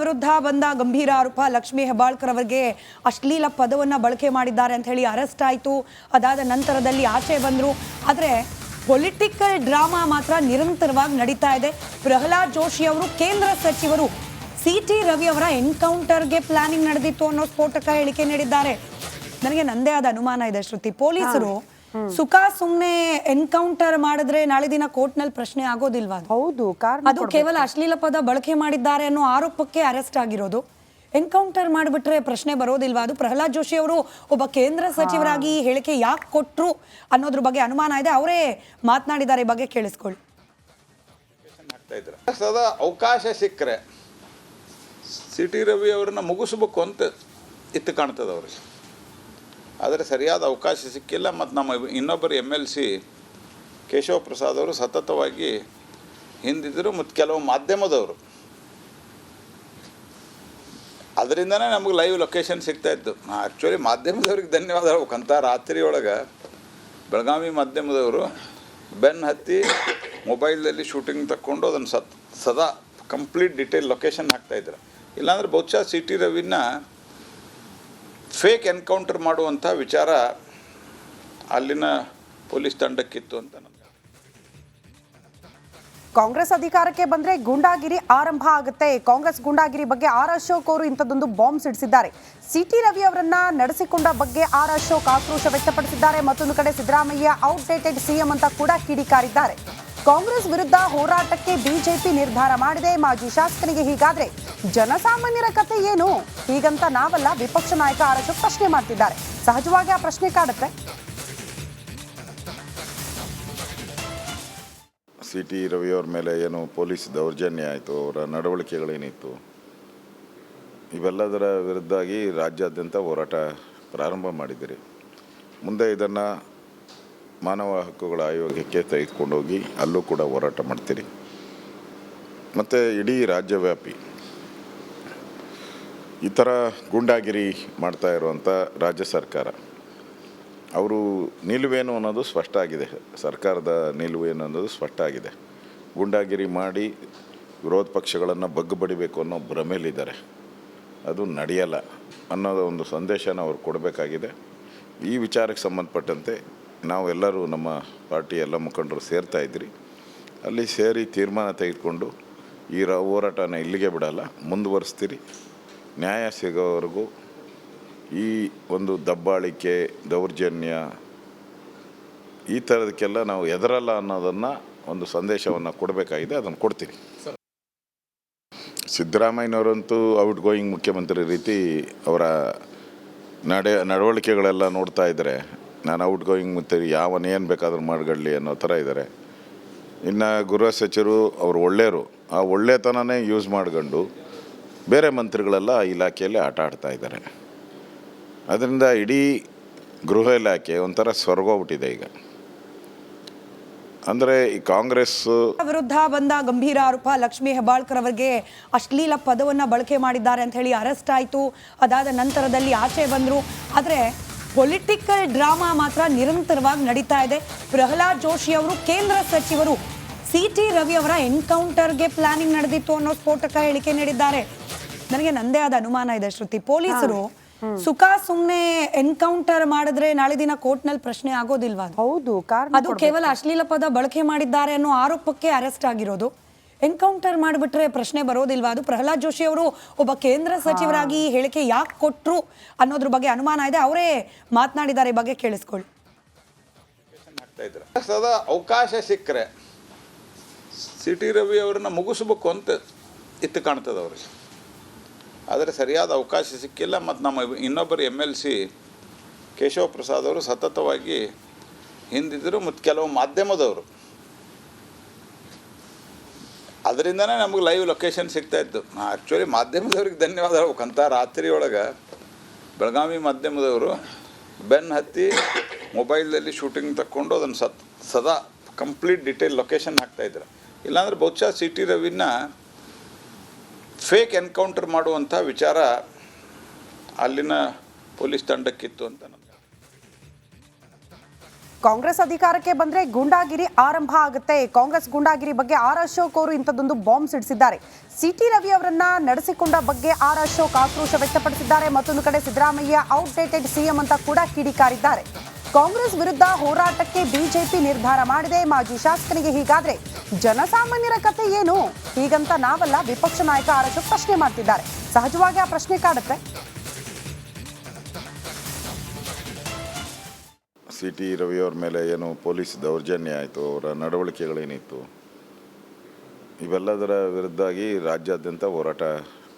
ವಿರುದ್ಧ ಬಂದ ಗಂಭೀರ ಆರೋಪ ಲಕ್ಷ್ಮೀ ಹೆಬ್ಬಾಳ್ಕರ್ ಅವರಿಗೆ ಅಶ್ಲೀಲ ಪದವನ್ನು ಬಳಕೆ ಮಾಡಿದ್ದಾರೆ ಅಂತ ಹೇಳಿ ಅರೆಸ್ಟ್ ಆಯಿತು. ಅದಾದ ನಂತರದಲ್ಲಿ ಆಚೆ ಬಂದರು. ಆದರೆ ಪೊಲಿಟಿಕಲ್ ಡ್ರಾಮಾ ಮಾತ್ರ ನಿರಂತರವಾಗಿ ನಡೀತಾ ಇದೆ. ಪ್ರಹ್ಲಾದ್ ಜೋಶಿ ಅವರು ಕೇಂದ್ರ ಸಚಿವರು ಸಿ ಟಿ ರವಿ ಅವರ ಎನ್ಕೌಂಟರ್ಗೆ ಪ್ಲಾನಿಂಗ್ ನಡೆದಿತ್ತು ಅನ್ನೋ ಸ್ಫೋಟಕ ಹೇಳಿಕೆ ನೀಡಿದ್ದಾರೆ. ನನಗೆ ನಂದೇ ಆದ ಅನುಮಾನ ಇದೆ ಶ್ರುತಿ. ಪೊಲೀಸರು ಸುಖ ಸುಮ್ಮನೆ ಎನ್ಕೌಂಟರ್ ಮಾಡಿದ್ರೆ ನಾಳೆ ದಿನ ಕೋರ್ಟ್ನಲ್ಲಿ ಪ್ರಶ್ನೆ ಆಗೋದಿಲ್ವಾ ಹೌದು ಕಾರಣ ಅದು ಕೇವಲ ಅಶ್ಲೀಲ ಪದ ಬಳಕೆ ಮಾಡಿದ್ದಾರೆ ಅನ್ನೋ ಆರೋಪಕ್ಕೆ ಅರೆಸ್ಟ್ ಆಗಿರೋದು. ಎನ್ಕೌಂಟರ್ ಮಾಡಿಬಿಟ್ರೆ ಪ್ರಶ್ನೆ ಬರೋದಿಲ್ವಾ ಅದು? ಪ್ರಹ್ಲಾದ್ ಜೋಶಿ ಅವರು ಒಬ್ಬ ಕೇಂದ್ರ ಸಚಿವರಾಗಿ ಹೇಳಿಕೆ ಯಾಕೆ ಕೊಟ್ಟರು ಅನ್ನೋದ್ರ ಬಗ್ಗೆ ಅನುಮಾನ ಇದೆ. ಅವರೇ ಮಾತನಾಡಿದ್ದಾರೆ ಈ ಬಗ್ಗೆ ಕೇಳಿಸ್ಕೊಳ್ಳಿ. ಸದಾ ಅವಕಾಶ ಸಿಕ್ಕರೆ. ಸಿ ಟಿ ರವಿ ಅವ್ರನ್ನ ಮುಗಿಸ್ಬೇಕು ಅಂತ ಇತ್ತು ಕಾಣ್ತದೆ ಅವ್ರಿಗೆ. ಆದರೆ ಸರಿಯಾದ ಅವಕಾಶ ಸಿಕ್ಕಿಲ್ಲ ಮತ್ತು ನಮ್ಮ ಇನ್ನೊಬ್ಬರು M L C Keshava Prasad ಅವರು ಸತತವಾಗಿ ಹಿಂದಿದ್ದರು ಮತ್ತು ಕೆಲವು ಮಾಧ್ಯಮದವರು. ಅದರಿಂದನೇ ನಮಗೆ ಲೈವ್ ಲೊಕೇಶನ್ ಸಿಗ್ತಾ ಇತ್ತು. ಆ್ಯಕ್ಚುಲಿ ಮಾಧ್ಯಮದವ್ರಿಗೆ ಧನ್ಯವಾದ. ಹೇಳ್ಬೇಕಂತ ರಾತ್ರಿ ಒಳಗೆ ಬೆಳಗಾವಿ ಮಾಧ್ಯಮದವರು ಬೆನ್ ಹತ್ತಿ ಮೊಬೈಲಲ್ಲಿ ಶೂಟಿಂಗ್ ತಕ್ಕೊಂಡು ಅದನ್ನು ಸತ್ ಸದಾ ಕಂಪ್ಲೀಟ್ ಡಿಟೇಲ್ ಲೊಕೇಶನ್ ಹಾಕ್ತಾಯಿದ್ರು ಇಲ್ಲಾಂದ್ರೆ ಬಹುಶಃ ಸಿ ಟಿ ರವಿನ ಫೇಕ್ ಎನ್ಕೌಂಟರ್ ಮಾಡುವಂಥ ವಿಚಾರ ಅಲ್ಲಿನ ಪೊಲೀಸ್ ತಂಡಕ್ಕಿತ್ತು ಅಂತ ಕಾಂಗ್ರೆಸ್ ಅಧಿಕಾರಕ್ಕೆ ಬಂದ್ರೆ ಗೂಂಡಾಗಿರಿ ಆರಂಭ ಆಗುತ್ತೆ. ಕಾಂಗ್ರೆಸ್ ಗೂಂಡಾಗಿರಿ ಬಗ್ಗೆ ಆರ್ ಅಶೋಕ್ ಅವರು ಇಂಥದ್ದೊಂದು ಬಾಂಬ್ ಸಿಡಿಸಿದ್ದಾರೆ. ಸಿಟಿ ರವಿ ಅವರನ್ನ ನಡೆಸಿಕೊಂಡ ಬಗ್ಗೆ ಆರ್ ಅಶೋಕ್ ಆಕ್ರೋಶ ವ್ಯಕ್ತಪಡಿಸಿದ್ದಾರೆ. ಮತ್ತೊಂದು ಕಡೆ ಸಿದ್ದರಾಮಯ್ಯ ಔಟ್ಡೇಟೆಡ್ ಸಿಎಂ ಅಂತ ಕೂಡ ಕಿಡಿಕಾರಿದ್ದಾರೆ. ಕಾಂಗ್ರೆಸ್ ವಿರುದ್ಧ ಹೋರಾಟಕ್ಕೆ ಬಿಜೆಪಿ ನಿರ್ಧಾರ ಮಾಡಿದೆ. ಮಾಜಿ ಶಾಸಕನಿಗೆ ಹೀಗಾದ್ರೆ ಜನಸಾಮಾನ್ಯರ ಕತೆ ಏನು? ಹೀಗಂತ ನಾವಲ್ಲ, ವಿಪಕ್ಷ ನಾಯಕ ಆರ್ ಅಶೋಕ್ ಪ್ರಶ್ನೆ ಮಾಡ್ತಿದ್ದಾರೆ. ಸಹಜವಾಗಿ ಆ ಪ್ರಶ್ನೆ ಕಾಡುತ್ತೆ. ಸಿ ಟಿ ರವಿಯವ್ರ ಮೇಲೆ ಏನು ಪೊಲೀಸ್ ದೌರ್ಜನ್ಯ ಆಯಿತು? ಅವರ ನಡವಳಿಕೆಗಳೇನಿತ್ತು? ಇವೆಲ್ಲದರ ವಿರುದ್ಧಾಗಿ ರಾಜ್ಯಾದ್ಯಂತ ಹೋರಾಟ ಪ್ರಾರಂಭ ಮಾಡಿದ್ದೀರಿ. ಮುಂದೆ ಇದನ್ನು ಮಾನವ ಹಕ್ಕುಗಳ ಆಯೋಗಕ್ಕೆ ತೆಗೆದುಕೊಂಡೋಗಿ ಅಲ್ಲೂ ಕೂಡ ಹೋರಾಟ ಮಾಡ್ತೀರಿ. ಮತ್ತು ಇಡೀ ರಾಜ್ಯವ್ಯಾಪಿ ಈ ಥರ ಗೂಂಡಾಗಿರಿ ಮಾಡ್ತಾ ಇರುವಂಥ ರಾಜ್ಯ ಸರ್ಕಾರ, ಅವರು ನಿಲುವೇನು ಅನ್ನೋದು ಸ್ಪಷ್ಟ ಆಗಿದೆ. ಸರ್ಕಾರದ ನಿಲುವೇನು ಅನ್ನೋದು ಸ್ಪಷ್ಟ ಆಗಿದೆ. ಗೂಂಡಾಗಿರಿ ಮಾಡಿ ವಿರೋಧ ಪಕ್ಷಗಳನ್ನು ಬಗ್ಗುಬಡಿಬೇಕು ಅನ್ನೋ ಭ್ರಮೆಯಲ್ಲಿದ್ದಾರೆ. ಅದು ನಡೆಯಲ್ಲ ಅನ್ನೋದು ಒಂದು ಸಂದೇಶನ ಅವ್ರು ಕೊಡಬೇಕಾಗಿದೆ. ಈ ವಿಚಾರಕ್ಕೆ ಸಂಬಂಧಪಟ್ಟಂತೆ ನಾವೆಲ್ಲರೂ ನಮ್ಮ ಪಾರ್ಟಿ ಎಲ್ಲ ಮುಖಂಡರು ಸೇರ್ತಾ ಇದ್ರಿ. ಅಲ್ಲಿ ಸೇರಿ ತೀರ್ಮಾನ ತೆಗೆದುಕೊಂಡು ಈ ರ ಹೋರಾಟನ ಇಲ್ಲಿಗೆ ಬಿಡಲ್ಲ ಮುಂದುವರಿಸ್ತೀರಿ. ನ್ಯಾಯ ಸಿಗೋವರೆಗೂ ಈ ಒಂದು ದಬ್ಬಾಳಿಕೆ ದೌರ್ಜನ್ಯ ಈ ಥರದಕ್ಕೆಲ್ಲ ನಾವು ಎದರಲ್ಲ ಅನ್ನೋದನ್ನು ಒಂದು ಸಂದೇಶವನ್ನು ಕೊಡಬೇಕಾಗಿದೆ ಅದನ್ನು ಕೊಡ್ತೀನಿ ಸಿದ್ದರಾಮಯ್ಯನವರಂತೂ ಔಟ್ ಗೋಯಿಂಗ್ ಮುಖ್ಯಮಂತ್ರಿ ರೀತಿ ಅವರ ನಡೆ ನಡವಳಿಕೆಗಳೆಲ್ಲ ನೋಡ್ತಾ ಇದ್ದರೆ ನಾನು ಔಟ್ ಗೋಯಿಂಗ್ ಮಂತ್ರಿ ಯಾವನೇನು ಬೇಕಾದರೂ ಮಾಡ್ಕೊಳ್ಳಿ ಅನ್ನೋ ಥರ ಇದ್ದಾರೆ ಇನ್ನು ಗೃಹ ಸಚಿವರು ಅವರು ಒಳ್ಳೆಯರು ಆ ಒಳ್ಳೆತನನೇ ಯೂಸ್ ಮಾಡ್ಕೊಂಡು ಬೇರೆ ಮಂತ್ರಿಗಳೆಲ್ಲ ಆ ಇಲಾಖೆಯಲ್ಲಿ ಆಟ ಆಡ್ತಾ ಇದ್ದಾರೆ ಅದರಿಂದ ಇಡೀ ಗೃಹ ಇಲಾಖೆ ಒಂಥರ ಸ್ವರ್ಗೋಗ್ಬಿಟ್ಟಿದೆ ಈಗ. ಅಂದರೆ ಈ ಕಾಂಗ್ರೆಸ್ ವಿರುದ್ಧ ಬಂದ ಗಂಭೀರ ಆರೋಪ ಲಕ್ಷ್ಮೀ ಹೆಬ್ಬಾಳ್ಕರ್ ಅವರಿಗೆ ಅಶ್ಲೀಲ ಪದವನ್ನ ಬಳಕೆ ಮಾಡಿದ್ದಾರೆ ಅಂತ ಹೇಳಿ ಅರೆಸ್ಟ್ ಆಯಿತು. ಅದಾದ ನಂತರದಲ್ಲಿ ಆಚೆ ಬಂದರು. ಆದರೆ ಪೊಲಿಟಿಕಲ್ ಡ್ರಾಮಾ ಮಾತ್ರ ನಿರಂತರವಾಗಿ ನಡೀತಾ ಇದೆ. ಪ್ರಹ್ಲಾದ್ ಜೋಶಿ ಅವರು ಕೇಂದ್ರ ಸಚಿವರು ಸಿ ಟಿ ರವಿ ಅವರ ಎನ್ಕೌಂಟರ್ಗೆ ಪ್ಲಾನಿಂಗ್ ನಡೆದಿತ್ತು ಅನ್ನೋ ಸ್ಫೋಟಕ ಹೇಳಿಕೆ ನೀಡಿದ್ದಾರೆ. ನನಗೆ ನಂದೇ ಆದ ಅನುಮಾನ ಇದೆ ಶ್ರುತಿ. ಪೊಲೀಸರು ಸುಖ ಸುಮ್ನೆ ಎನ್ಕೌಂಟರ್ ಮಾಡಿದ್ರೆ ನಾಳೆ ದಿನ ಕೋರ್ಟ್ನಲ್ಲಿ ಪ್ರಶ್ನೆ ಆಗೋದಿಲ್ವಾ ಹೌದು ಅದು ಕೇವಲ ಅಶ್ಲೀಲ ಪದ ಬಳಕೆ ಮಾಡಿದ್ದಾರೆ ಅನ್ನೋ ಆರೋಪಕ್ಕೆ ಅರೆಸ್ಟ್ ಆಗಿರೋದು. ಎನ್ಕೌಂಟರ್ ಮಾಡಿಬಿಟ್ರೆ ಪ್ರಶ್ನೆ ಬರೋದಿಲ್ವಾ? ಅದು ಪ್ರಹ್ಲಾದ್ ಜೋಶಿ ಅವರು ಒಬ್ಬ ಕೇಂದ್ರ ಸಚಿವರಾಗಿ ಈ ಹೇಳಿಕೆ ಯಾಕೆ ಕೊಟ್ಟರು ಅನ್ನೋದ್ರ ಬಗ್ಗೆ ಅನುಮಾನ ಇದೆ. ಅವರೇ ಮಾತನಾಡಿದ್ದಾರೆ ಈ ಬಗ್ಗೆ ಕೇಳಿಸ್ಕೊಳ್ಳಿ. ಸದಾ ಅವಕಾಶ ಸಿಕ್ಕರೆ ಸಿ ಟಿ ರವಿ ಅವ್ರನ್ನ ಮುಗಿಸ್ಬೇಕು ಅಂತ ಇತ್ತು ಕಾಣ್ತದೆ ಅವ್ರಿಗೆ. ಆದರೆ ಸರಿಯಾದ ಅವಕಾಶ ಸಿಕ್ಕಿಲ್ಲ. ಮತ್ತು ನಮ್ಮ ಇನ್ನೊಬ್ಬರು M L C Keshava Prasad ಅವರು ಸತತವಾಗಿ ಹಿಂದಿದ್ದರು ಮತ್ತು ಕೆಲವು ಮಾಧ್ಯಮದವರು. ಅದರಿಂದನೇ ನಮಗೆ ಲೈವ್ ಲೊಕೇಶನ್ ಸಿಗ್ತಾ ಇತ್ತು. ಆ್ಯಕ್ಚುಲಿ ಮಾಧ್ಯಮದವ್ರಿಗೆ ಧನ್ಯವಾದ ಹೇಳ್ಬೇಕಂತ ರಾತ್ರಿ ಒಳಗೆ ಬೆಳಗಾವಿ ಮಾಧ್ಯಮದವರು ಬೆನ್ ಹತ್ತಿ ಮೊಬೈಲಲ್ಲಿ ಶೂಟಿಂಗ್ ತಕ್ಕೊಂಡು ಅದನ್ನು ಸತ್, ಸದಾ ಕಂಪ್ಲೀಟ್ ಡಿಟೇಲ್ ಲೊಕೇಶನ್ ಹಾಕ್ತಾಯಿದ್ರು ಇಲ್ಲಾಂದ್ರೆ ಬಹುಶಃ ಸಿ ಟಿ ರವಿನ ಫೇಕ್ ಎನ್ಕೌಂಟರ್ ಮಾಡುವಂಥ ವಿಚಾರ ಅಲ್ಲಿನ ಪೊಲೀಸ್ ತಂಡಕ್ಕಿತ್ತು ಅಂತ ನಮ್ಗೆ ಕಾಂಗ್ರೆಸ್ ಅಧಿಕಾರಕ್ಕೆ ಬಂದ್ರೆ ಗೂಂಡಾಗಿರಿ ಆರಂಭ ಆಗುತ್ತೆ. ಕಾಂಗ್ರೆಸ್ ಗೂಂಡಾಗಿರಿ ಬಗ್ಗೆ ಆರ್ ಅಶೋಕ್ ಅವರು ಇಂಥದ್ದೊಂದು ಬಾಂಬ್ ಸಿಡಿಸಿದ್ದಾರೆ. ಸಿಟಿ ರವಿ ಅವರನ್ನ ನಡೆಸಿಕೊಂಡ ಬಗ್ಗೆ ಆರ್ ಅಶೋಕ್ ಆಕ್ರೋಶ ವ್ಯಕ್ತಪಡಿಸಿದ್ದಾರೆ. ಮತ್ತೊಂದು ಕಡೆ ಸಿದ್ದರಾಮಯ್ಯ ಔಟ್ಡೇಟೆಡ್ ಸಿಎಂ ಅಂತ ಕೂಡ ಕಿಡಿಕಾರಿದ್ದಾರೆ. ಕಾಂಗ್ರೆಸ್ ವಿರುದ್ಧ ಹೋರಾಟಕ್ಕೆ ಬಿಜೆಪಿ ನಿರ್ಧಾರ ಮಾಡಿದೆ. ಮಾಜಿ ಶಾಸಕನಿಗೆ ಹೀಗಾದ್ರೆ ಜನಸಾಮಾನ್ಯರ ಕಥೆ ಏನು? ಹೀಗಂತ ನಾವಲ್ಲ, ವಿಪಕ್ಷ ನಾಯಕ ಆರ್ ಅಶೋಕ್ ಪ್ರಶ್ನೆ ಮಾಡ್ತಿದ್ದಾರೆ. ಸಹಜವಾಗಿ ಆ ಪ್ರಶ್ನೆ ಕಾಡುತ್ತೆ. ಸಿ ಟಿ ರವಿಯವ್ರ ಮೇಲೆ ಏನು ಪೊಲೀಸ್ ದೌರ್ಜನ್ಯ ಆಯಿತು, ಅವರ ನಡವಳಿಕೆಗಳೇನಿತ್ತು? ಇವೆಲ್ಲದರ ವಿರುದ್ಧಾಗಿ ರಾಜ್ಯಾದ್ಯಂತ ಹೋರಾಟ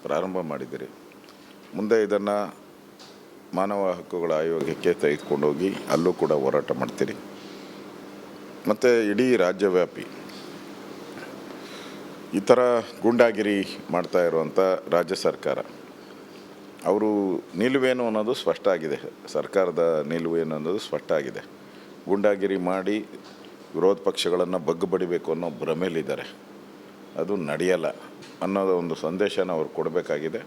ಪ್ರಾರಂಭ ಮಾಡಿದ್ದೀರಿ. ಮುಂದೆ ಇದನ್ನು ಮಾನವ ಹಕ್ಕುಗಳ ಆಯೋಗಕ್ಕೆ ತೆಗೆದುಕೊಂಡೋಗಿ ಅಲ್ಲೂ ಕೂಡ ಹೋರಾಟ ಮಾಡ್ತೀರಿ. ಮತ್ತು ಇಡೀ ರಾಜ್ಯವ್ಯಾಪಿ ಈ ಥರ ಗೂಂಡಾಗಿರಿ ಮಾಡ್ತಾ ಇರುವಂಥ ರಾಜ್ಯ ಸರ್ಕಾರ. ಅವರು ನಿಲುವೇನು ಅನ್ನೋದು ಸ್ಪಷ್ಟ ಆಗಿದೆ ಸರ್ಕಾರದ ನಿಲುವೇನು ಅನ್ನೋದು ಸ್ಪಷ್ಟ ಆಗಿದೆ ಗೂಂಡಾಗಿರಿ ಮಾಡಿ ವಿರೋಧ ಪಕ್ಷಗಳನ್ನು ಬಗ್ಗು ಬಡಿಬೇಕು ಅನ್ನೋ ಭ್ರಮೆಯಲ್ಲಿದ್ದಾರೆ. ಅದು ನಡೆಯಲ್ಲ ಅನ್ನೋದು ಒಂದು ಸಂದೇಶನ ಅವ್ರು ಕೊಡಬೇಕಾಗಿದೆ.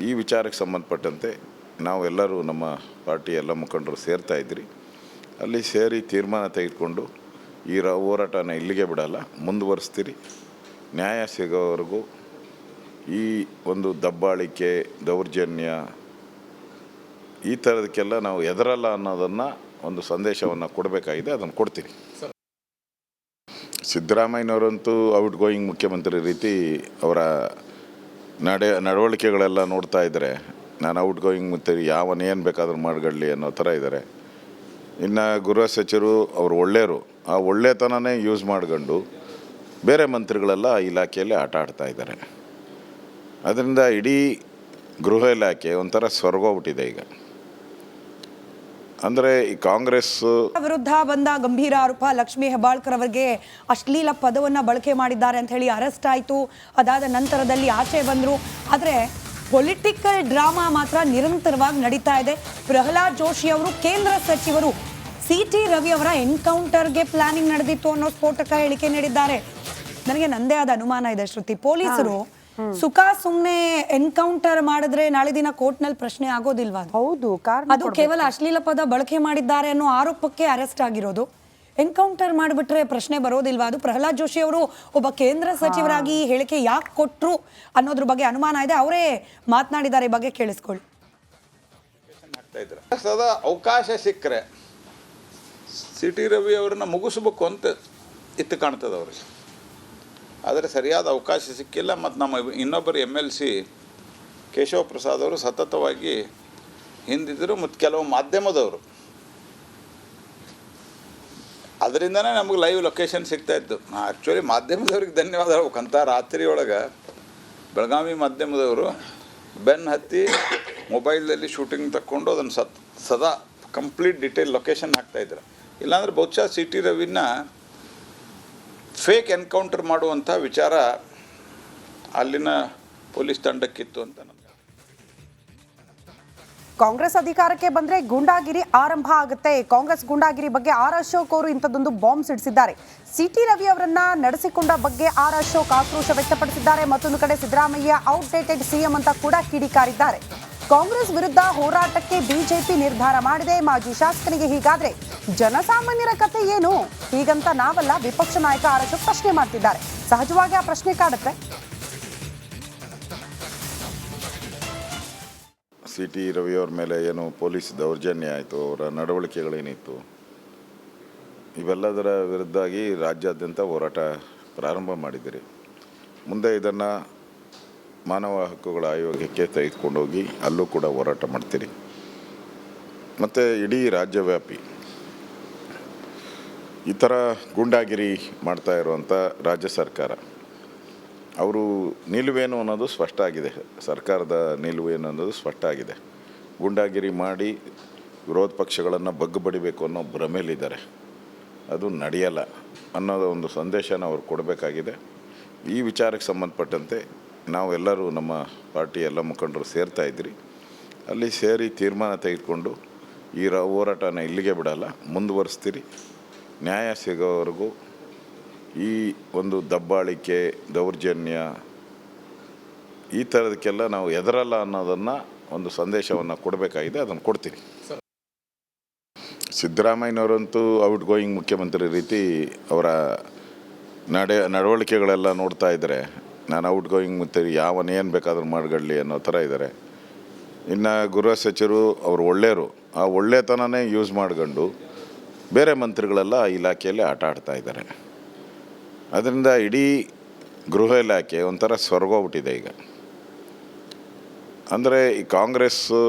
ಈ ವಿಚಾರಕ್ಕೆ ಸಂಬಂಧಪಟ್ಟಂತೆ ನಾವೆಲ್ಲರೂ ನಮ್ಮ ಪಾರ್ಟಿ ಎಲ್ಲ ಮುಖಂಡರು ಸೇರ್ತಾ ಇದ್ರಿ. ಅಲ್ಲಿ ಸೇರಿ ತೀರ್ಮಾನ ತೆಗೆದುಕೊಂಡು ಈ ಹೋರಾಟನ ಇಲ್ಲಿಗೆ ಬಿಡಲ್ಲ, ಮುಂದುವರಿಸ್ತೀರಿ. ನ್ಯಾಯ ಸಿಗೋವರೆಗೂ ಈ ಒಂದು ದಬ್ಬಾಳಿಕೆ, ದೌರ್ಜನ್ಯ, ಈ ಥರದಕ್ಕೆಲ್ಲ ನಾವು ಎದರಲ್ಲ ಅನ್ನೋದನ್ನು ಒಂದು ಸಂದೇಶವನ್ನು ಕೊಡಬೇಕಾಗಿದೆ, ಅದನ್ನು ಕೊಡ್ತೀನಿ. ಸಿದ್ದರಾಮಯ್ಯನವರಂತೂ ಔಟ್ ಗೋಯಿಂಗ್ ಮುಖ್ಯಮಂತ್ರಿ ರೀತಿ ಅವರ ನಡೆ, ನಡವಳಿಕೆಗಳೆಲ್ಲ ನೋಡ್ತಾ ಇದ್ದರೆ. ನಾನು ಔಟ್ ಗೋಯಿಂಗ್ ಮಂತ್ರಿ ಯಾವನೇನು ಬೇಕಾದರೂ ಮಾಡ್ಕೊಳ್ಳಿ ಅನ್ನೋ ಥರ ಇದ್ದಾರೆ. ಇನ್ನು ಗೃಹ ಸಚಿವರು ಅವರು ಒಳ್ಳೆಯರು ಆ ಒಳ್ಳೆತನನೇ ಯೂಸ್ ಮಾಡ್ಕೊಂಡು ಬೇರೆ ಮಂತ್ರಿಗಳೆಲ್ಲ ಇಲಾಖೆಯಲ್ಲಿ ಆಟ ಆಡ್ತಾ ಇದ್ದಾರೆ. ಅದರಿಂದ ಇಡೀ ಗೃಹ ಇಲಾಖೆ ಒಂಥರ ಸ್ವರ್ಗೋಗ್ಬಿಟ್ಟಿದೆ ಈಗ. ಅಂದರೆ ಈ ಕಾಂಗ್ರೆಸ್ ವಿರುದ್ಧ ಬಂದ ಗಂಭೀರ ಆರೋಪ ಲಕ್ಷ್ಮೀ ಹೆಬ್ಬಾಳ್ಕರ್ ಅವರಿಗೆ ಅಶ್ಲೀಲ ಪದವನ್ನ ಬಳಕೆ ಮಾಡಿದ್ದಾರೆ ಅಂತ ಹೇಳಿ ಅರೆಸ್ಟ್ ಆಯಿತು. ಅದಾದ ನಂತರದಲ್ಲಿ ಆಚೆ ಬಂದರು. ಆದರೆ ಪೊಲಿಟಿಕಲ್ ಡ್ರಾಮಾ ಮಾತ್ರ ನಿರಂತರವಾಗಿ ನಡೀತಾ ಇದೆ. ಪ್ರಹ್ಲಾದ್ ಜೋಶಿ ಅವರು ಕೇಂದ್ರ ಸಚಿವರು ಸಿ ಟಿ ರವಿ ಅವರ ಎನ್ಕೌಂಟರ್ಗೆ ಪ್ಲಾನಿಂಗ್ ನಡೆದಿತ್ತು ಅನ್ನೋ ಸ್ಫೋಟಕ ಹೇಳಿಕೆ ನೀಡಿದ್ದಾರೆ. ನನಗೆ ನಂದೇ ಆದ ಅನುಮಾನ ಇದೆ ಶ್ರುತಿ. ಪೊಲೀಸರು ಸುಖ ಸುಮ್ನೆ ಎನ್ಕೌಂಟರ್ ಮಾಡಿದ್ರೆ ನಾಳೆ ದಿನ ಕೋರ್ಟ್ನಲ್ಲಿ ಪ್ರಶ್ನೆ ಆಗೋದಿಲ್ವಾ ಹೌದು ಕಾರಣ ಅದು ಕೇವಲ ಅಶ್ಲೀಲ ಪದ ಬಳಕೆ ಮಾಡಿದ್ದಾರೆ ಅನ್ನೋ ಆರೋಪಕ್ಕೆ ಅರೆಸ್ಟ್ ಆಗಿರೋದು. ಎನ್ಕೌಂಟರ್ ಮಾಡಿಬಿಟ್ರೆ ಪ್ರಶ್ನೆ ಬರೋದಿಲ್ವಾ? ಅದು ಪ್ರಹ್ಲಾದ್ ಜೋಶಿ ಅವರು ಒಬ್ಬ ಕೇಂದ್ರ ಸಚಿವರಾಗಿ ಹೇಳಿಕೆ ಯಾಕೆ ಕೊಟ್ರು ಅನ್ನೋದ್ರ ಬಗ್ಗೆ ಅನುಮಾನ ಇದೆ. ಅವರೇ ಮಾತನಾಡಿದ್ದಾರೆ ಈ ಬಗ್ಗೆ ಕೇಳಿಸ್ಕೊಳ್ಳಿ. ಸದಾ ಅವಕಾಶ ಸಿಕ್ಕರೆ. ಸಿ ಟಿ ರವಿ ಅವ್ರನ್ನ ಮುಗಿಸ್ಬೇಕು ಅಂತ ಇತ್ತು ಕಾಣ್ತದೆ ಅವ್ರಿಗೆ. ಆದರೆ ಸರಿಯಾದ ಅವಕಾಶ ಸಿಕ್ಕಿಲ್ಲ. ಮತ್ತು ನಮ್ಮ ಇನ್ನೊಬ್ಬರು M L C Keshava Prasad ಅವರು ಸತತವಾಗಿ ಹಿಂದಿದ್ದರು ಮತ್ತು ಕೆಲವು ಮಾಧ್ಯಮದವರು. ಅದರಿಂದನೇ ನಮಗೆ ಲೈವ್ ಲೊಕೇಶನ್ ಸಿಗ್ತಾ ಇತ್ತು. ಆ್ಯಕ್ಚುಲಿ ಮಾಧ್ಯಮದವ್ರಿಗೆ ಧನ್ಯವಾದ ಹೇಳ್ಬೇಕಂತ ರಾತ್ರಿ ಒಳಗೆ ಬೆಳಗಾವಿ ಮಾಧ್ಯಮದವರು ಬೆನ್ ಹತ್ತಿ ಮೊಬೈಲಲ್ಲಿ ಶೂಟಿಂಗ್ ತಕ್ಕೊಂಡು ಅದನ್ನು ಸತ್, ಸದಾ ಕಂಪ್ಲೀಟ್ ಡಿಟೇಲ್ ಲೊಕೇಶನ್ ಹಾಕ್ತಾಯಿದ್ರು ಇಲ್ಲಾಂದ್ರೆ ಬಹುಶಃ ಸಿ ಟಿ ರವಿನ ಫೇಕ್ ಎನ್ಕೌಂಟರ್ ಮಾಡುವಂಥ ವಿಚಾರ ಅಲ್ಲಿನ ಪೊಲೀಸ್ ತಂಡಕ್ಕಿತ್ತು ಅಂತ ಕಾಂಗ್ರೆಸ್ ಅಧಿಕಾರಕ್ಕೆ ಬಂದ್ರೆ ಗೂಂಡಾಗಿರಿ ಆರಂಭ ಆಗುತ್ತೆ. ಕಾಂಗ್ರೆಸ್ ಗೂಂಡಾಗಿರಿ ಬಗ್ಗೆ ಆರ್ ಅಶೋಕ್ ಅವರು ಇಂಥದ್ದೊಂದು ಬಾಂಬ್ ಸಿಡಿಸಿದ್ದಾರೆ. ಸಿಟಿ ರವಿ ಅವರನ್ನ ನಡೆಸಿಕೊಂಡ ಬಗ್ಗೆ ಆರ್ ಅಶೋಕ್ ಆಕ್ರೋಶ ವ್ಯಕ್ತಪಡಿಸಿದ್ದಾರೆ. ಮತ್ತೊಂದು ಕಡೆ ಸಿದ್ದರಾಮಯ್ಯ ಔಟ್ಡೇಟೆಡ್ ಸಿಎಂ ಅಂತ ಕೂಡ ಕಿಡಿಕಾರಿದ್ದಾರೆ. ಕಾಂಗ್ರೆಸ್ ವಿರುದ್ಧ ಹೋರಾಟಕ್ಕೆ ಬಿಜೆಪಿ ನಿರ್ಧಾರ ಮಾಡಿದೆ ಮಾಜಿ ಶಾಸಕನಿಗೆ ಹೀಗಾದ್ರೆ ಜನಸಾಮಾನ್ಯರ ಕತೆ ಏನು? ಹೀಗಂತ ನಾವೆಲ್ಲ ವಿಪಕ್ಷ ನಾಯಕ ಅಶೋಕ್ ಪ್ರಶ್ನೆ ಮಾಡ್ತಿದ್ದಾರೆ. ಸಹಜವಾಗಿ ಆ ಪ್ರಶ್ನೆ ಕಾಡುತ್ತೆ. ಸಿ ಟಿ ರವಿಯವ್ರ ಮೇಲೆ ಏನು ಪೊಲೀಸ್ ದೌರ್ಜನ್ಯ ಆಯಿತು? ಅವರ ನಡವಳಿಕೆಗಳೇನಿತ್ತು? ಇವೆಲ್ಲದರ ವಿರುದ್ಧಾಗಿ ರಾಜ್ಯಾದ್ಯಂತ ಹೋರಾಟ ಪ್ರಾರಂಭ ಮಾಡಿದ್ದೀರಿ. ಮುಂದೆ ಇದನ್ನು ಮಾನವ ಹಕ್ಕುಗಳ ಆಯೋಗಕ್ಕೆ ತೆಗೆದುಕೊಂಡೋಗಿ ಅಲ್ಲೂ ಕೂಡ ಹೋರಾಟ ಮಾಡ್ತೀರಿ. ಮತ್ತು ಇಡೀ ರಾಜ್ಯವ್ಯಾಪಿ ಈ ಥರ ಗೂಂಡಾಗಿರಿ ಮಾಡ್ತಾ ಇರುವಂಥ ರಾಜ್ಯ ಸರ್ಕಾರ, ಅವರು ನಿಲುವೇನು ಅನ್ನೋದು ಸ್ಪಷ್ಟ ಆಗಿದೆ. ಸರ್ಕಾರದ ನಿಲುವೇನು ಅನ್ನೋದು ಸ್ಪಷ್ಟ ಆಗಿದೆ. ಗೂಂಡಾಗಿರಿ ಮಾಡಿ ವಿರೋಧ ಪಕ್ಷಗಳನ್ನು ಬಗ್ಗು ಬಡಿಬೇಕು ಅನ್ನೋ ಭ್ರಮೆಯಲ್ಲಿದ್ದಾರೆ ಅದು ನಡೆಯಲ್ಲ ಅನ್ನೋದು ಒಂದು ಸಂದೇಶನ ಅವ್ರು ಕೊಡಬೇಕಾಗಿದೆ. ಈ ವಿಚಾರಕ್ಕೆ ಸಂಬಂಧಪಟ್ಟಂತೆ ನಾವೆಲ್ಲರೂ ನಮ್ಮ ಪಾರ್ಟಿ ಎಲ್ಲ ಮುಖಂಡರು ಸೇರ್ತಾ ಇದ್ರಿ. ಅಲ್ಲಿ ಸೇರಿ ತೀರ್ಮಾನ ತೆಗೆದುಕೊಂಡು ಈ ರ, ಹೋರಾಟನ ಇಲ್ಲಿಗೆ ಬಿಡಲ್ಲ, ಮುಂದುವರಿಸ್ತೀರಿ. ನ್ಯಾಯ ಸಿಗೋವರೆಗೂ ಈ ಒಂದು ದಬ್ಬಾಳಿಕೆ, ದೌರ್ಜನ್ಯ ಈ ಥರದಕ್ಕೆಲ್ಲ ನಾವು ಎದರಲ್ಲ ಅನ್ನೋದನ್ನು ಒಂದು ಸಂದೇಶವನ್ನು ಕೊಡಬೇಕಾಗಿದೆ, ಅದನ್ನು ಕೊಡ್ತೀನಿ. ಸಿದ್ದರಾಮಯ್ಯನವರಂತೂ ಔಟ್ ಗೋಯಿಂಗ್ ಮುಖ್ಯಮಂತ್ರಿ ರೀತಿ ಅವರ ನಡೆ, ನಡವಳಿಕೆಗಳೆಲ್ಲ ನೋಡ್ತಾ ಇದ್ದರೆ ನಾನು ಔಟ್ ಗೋಯಿಂಗ್ ಮತ್ತು ಯಾವನೇನು ಬೇಕಾದರೂ ಮಾಡ್ಕೊಳ್ಳಿ ಅನ್ನೋ ಥರ ಇದ್ದಾರೆ ಇನ್ನು ಗೃಹ ಸಚಿವರು ಅವರು ಒಳ್ಳೆಯರು ಆ ಒಳ್ಳೆತನನೇ ಯೂಸ್ ಮಾಡ್ಕೊಂಡು ಬೇರೆ ಮಂತ್ರಿಗಳೆಲ್ಲ ಆ ಇಲಾಖೆಯಲ್ಲಿ ಆಟ ಆಡ್ತಾ ಇದ್ದಾರೆ ಅದರಿಂದ ಇಡೀ ಗೃಹ ಇಲಾಖೆ ಒಂಥರ ಸ್ವರ್ಗೋಗ್ಬಿಟ್ಟಿದೆ ಈಗ. ಅಂದರೆ ಈ ಕಾಂಗ್ರೆಸ್ಸು